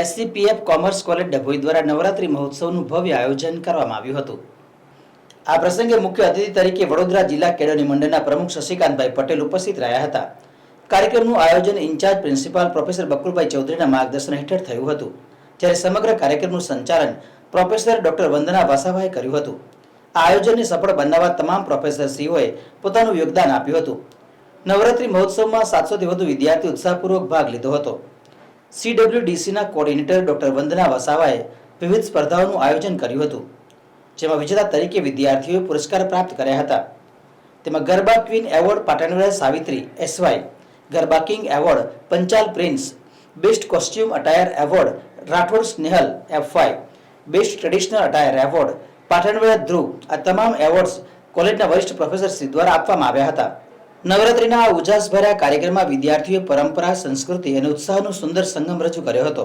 એસસીપીએફ commerce college Dabhoi દ્વારા નવરાત્રી મહોત્સવનું ભવ્ય આયોજન કરવામાં આવ્યું હતું. આ પ્રસંગે મુખ્ય અતિથિ તરીકે વડોદરા જિલ્લા કેળવણી મંડળના પ્રમુખ શશિકાંતભાઈ પટેલ ઉપસ્થિત રહ્યા હતા. કાર્યક્રમનું આયોજન in charge principal professor Bakulbhai ચૌધરીના માર્ગદર્શન હેઠળ થયું હતું, જ્યારે સમગ્ર કાર્યક્રમનું સંચાલન પ્રોફેસર ડોક્ટર વંદના વસાવાએ કર્યું હતું. આ આયોજનને સફળ બનાવવા તમામ પ્રોફેસરશ્રીઓએ પોતાનું યોગદાન આપ્યું હતું. નવરાત્રી મહોત્સવમાં સાતસોથી વધુ વિદ્યાર્થી ઉત્સાહપૂર્વક ભાગ લીધો હતો. સીડબ્લ્યુડીસીના કોર્ડિનેટર ડોક્ટર વંદના વસાવાએ વિવિધ સ્પર્ધાઓનું આયોજન કર્યું હતું, જેમાં વિજેતા તરીકે વિદ્યાર્થીઓએ પુરસ્કાર પ્રાપ્ત કર્યા હતા. તેમાં garba queen award Patanvera Savitri SY garba king award Panchal Prince, best costume attire award Rathod Snehal F five best traditional attire award Patanvera Dhruv આ તમામ એવોર્ડ્સ કોલેજના વરિષ્ઠ પ્રોફેસર શ્રી દ્વારા આપવામાં આવ્યા હતા. નવરાત્રીના આ ઉજાસભર્યા કાર્યક્રમમાં વિદ્યાર્થીઓએ પરંપરા સંસ્કૃતિ અને ઉત્સાહનો સુંદર સંગમ રજૂ કર્યો હતો.